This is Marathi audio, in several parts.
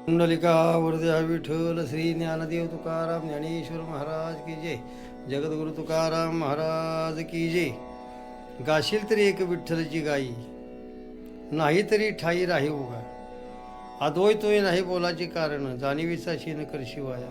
कुंडलिका वरद्या विठ्ठल श्री ज्ञानदेव तुकाराम ज्ञानेश्वर महाराज की जय. जगद्गुरु तुकाराम महाराज की जय. गाशील तरी एक विठ्ठलची गाई. नाही तरी ठाई राही उगा. अद्वय तोय नाही बोलाचे कारण जाणीवीचा शीन कर शिवाया.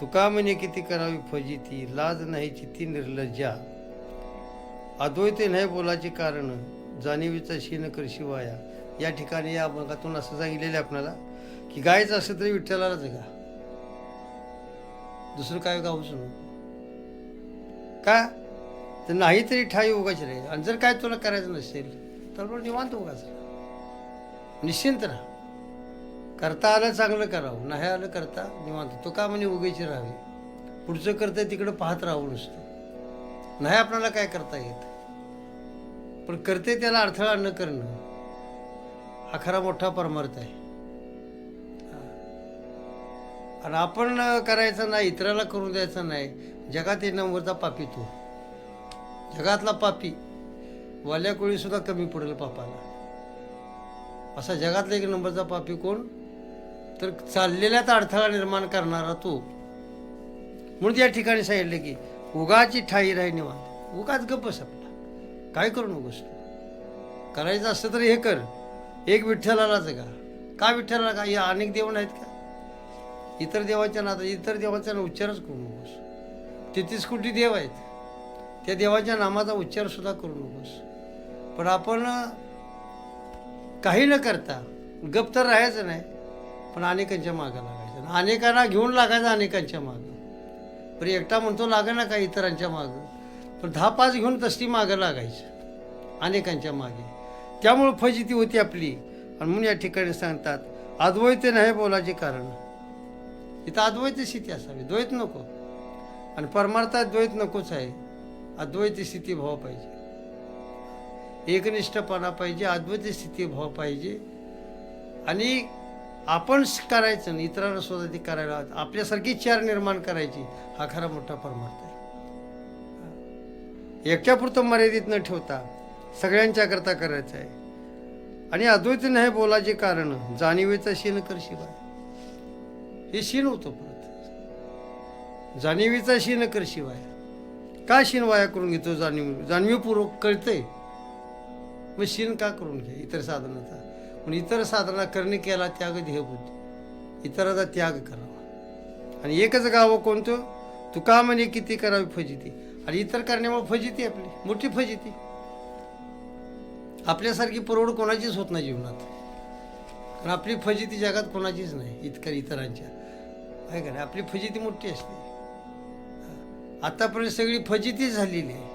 तुका म्हणे किती करावी फजिती लाज नाही चित्ती निर्लज्जा. अद्वैत नाही बोलाचे कारण जाणीवीचा शीनकर शिवाया. या ठिकाणी या अभंगातून असं सांगितलेलं आहे आपल्याला. की गायचं असं तरी विठ्ठलालाच आहे का? दुसरं काय गाऊच नको का? तर नाही तरी ठाई उगाच रे. आणि जर काय तुला करायचं नसेल तर मग निवांत उगाच. राहा. निश्चिंत राहा. करता आलं चांगलं करावं नाही आलं करता निवांत. तो का म्हणे उगायची राहावी? पुढचं करतंय तिकडं पाहत राहू नुसतं. नाही आपल्याला काय करता येत? पण करते त्याला अडथळा न करणं हा खरा मोठा परमार्थ आहे. आणि आपण करायचं नाही इतराला करून द्यायचं नाही. जगात एक नंबरचा पापी तो. जगातला पापी. वाल्या कोळी सुद्धा कमी पडेल पापाला. असा जगातला एक नंबरचा पापी कोण? तर चाललेल्याच अडथळा निर्माण करणारा तो. म्हणून या ठिकाणी सांगितलं की उगाची ठाई राही निवांत. उगाच गप्प बस आपला काय करू नकोस करायचं असतं तर हे कर. एक विठ्ठलाला जगा का? का विठ्ठलाला का? या अनेक देव नाहीत का? इतर देवाच्या नादात इतर देवाचा ना उच्चारच करू नकोस. तेहतीस कोटी देव आहेत. त्या देवाच्या नामाचा उच्चारसुद्धा करू नकोस. पण आपण काही न करता गप तर राहायचं नाही पण अनेकांच्या मागं लागायचं अनेकांना घेऊन लागायचं अनेकांच्या मागं. पण एकटा म्हणतो लागा ना का इतरांच्या मागं. पण दहा पाच घेऊन तसली मागं लागायचं अनेकांच्या मागे. त्यामुळं फजिती होती आपली. आणि म्हणून या ठिकाणी सांगतात अद्वैत नाही बोलायचे कारण. इथं अद्वैत स्थिती असावी. द्वैत नको. आणि परमार्थात द्वैत नकोच आहे. अद्वैत स्थिती भाव पाहिजे. एकनिष्ठपणा पाहिजे अद्वैत स्थिती भाव पाहिजे. आणि आपण करायचं आणि इतरांना सुद्धा ते करायला आपल्यासारखी चार निर्माण करायची हा खरा मोठा परमार्थ आहे. एकट्यापुरतं मर्यादित न ठेवता सगळ्यांच्या करता करायचं आहे. आणि अद्वैत नाही बोलाचे कारण जाणीवेचा शीन कर शिवाय हे शीण होतं परत. जाणीवीचा शीन कर शिवाय. का शीण वाया करून घेतो जाणीव जाणीवपूर्वक कळतंय. मग शीन का करून घे? इतर साधनाचा. पण इतर साधना करणे केला त्याग देहबुद्धी इतराचा त्याग करावा. आणि एकच गावं कोणतं? तुका म्हणे किती करावी फजिती. आणि इतर करण्यामुळे फजिती आपली. मोठी फजिती. आपल्यासारखी परवड कोणाचीच होत नाही जीवनात. पण आपली फजिती जगात कोणाचीच नाही इतक्या इतरांच्या आहे का नाही? आपली फजिती मोठी असते. आतापर्यंत सगळी फजिती झालेली आहे.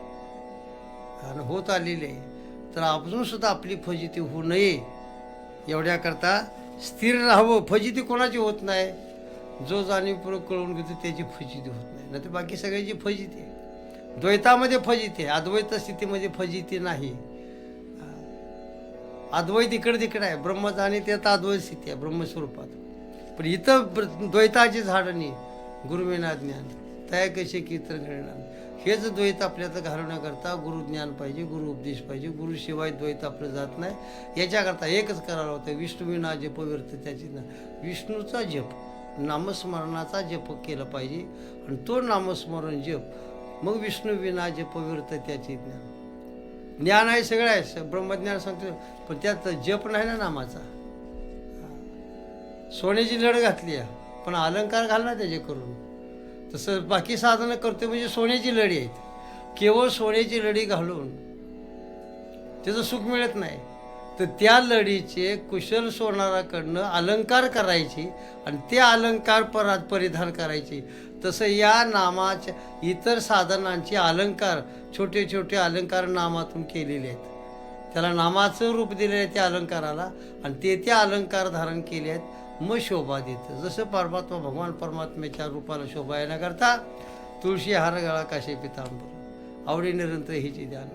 आणि होत आलेली आहे. तर अजूनसुद्धा आपली फजिती होऊ नये. एवढ्याकरता स्थिर राहावं. फजिती कोणाची होत नाही? जो जाणीवपूर्वक कळून घेतो त्याची फजिती होत नाही. नाही तर बाकी सगळ्याची फजिती आहे. द्वैतामध्ये फजिती आहे. अद्वैत स्थितीमध्ये फजिती नाही. अद्वैत इकडे तिकडे आहे. ब्रह्मच आणि त्यात अद्वैत स्थिती आहे ब्रह्मस्वरूपात. पण इथं ब्र- द्वैताची नाही. गुरुविना ज्ञान. तया कसे कीर्तन घडणार हेच द्वैत आपल्याला घालवण्याकरता गुरुज्ञान पाहिजे गुरु उपदेश पाहिजे. गुरुशिवाय द्वैत आपलं जात नाही. याच्याकरता एकच करायला होतं विष्णुविना जप व्यर्थ त्याची ना. विष्णूचा जप नामस्मरणाचा जप केला पाहिजे. आणि तो नामस्मरण जप मग विष्णुविना जप व्यर्थ त्याचे ज्ञान. ज्ञान आहे सगळं आहे. ब्रह्मज्ञान सांगतो. पण त्यात जप नाही ना नामाचा. सोन्याची लढ घातली आहे. पण अलंकार घाल ना त्याचे करून तसं बाकी साधनं करतो म्हणजे सोन्याची लढी आहेत. केवळ सोन्याची लढी घालून त्याचं सुख मिळत नाही. तर त्या लढीचे कुशल सोनाराकडनं अलंकार करायची आणि ते अलंकार परात परिधान करायची. तसं या नामाच्या इतर साधनांचे अलंकार छोटे छोटे अलंकार नामातून केलेले आहेत. त्याला नामाचं रूप दिलेलं आहे त्या अलंकाराला आणि ते त्या अलंकार धारण केले आहेत. मग शोभा देतं. जसं परमात्मा भगवान परमात्म्याच्या रूपाला शोभा येण्याकरता तुळशी हार गळा काशे पितांबर. आवडी निरंतर हिची ध्यान.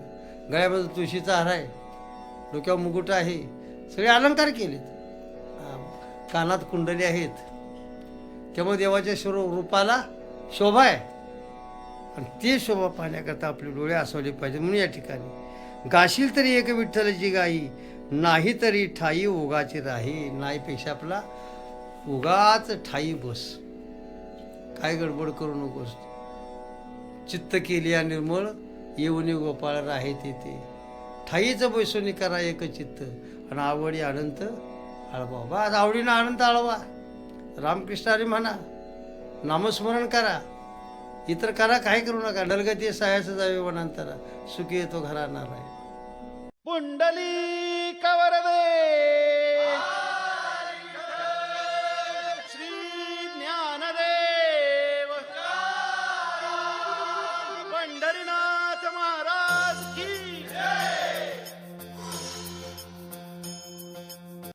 गळ्यामध्ये तुळशीचा हार आहे. डोक्यावर मुकुट आहे. सगळे अलंकार केलेत. कानात कुंडली आहेत. त्यामुळे देवाच्या स्वरूप रूपाला शोभा आहे. आणि ते शोभा पाहण्याकरता आपले डोळे असवले पाहिजे म्हणून या ठिकाणी. गाशील तरी एक विठ्ठलाची गाई नाही तरी ठाई उगाची राही नाहीपेक्षा आपला उगाच ठाई बस. काय गडबड करू नकोस. चित्त केली या निर्मळ येऊन गोपाळ राहे तिथे. ठाईचं बैसोनी करा एक चित्त आणि आवडी अनंत आळवा बा आवडीनं अनंत आळवा. रामकृष्ण अरे म्हणा. नामस्मरण करा. इतर करा काही करू नका. डलगती सायाचं जावे वनांतरा. सुखी येतो घरा आहे पुंडली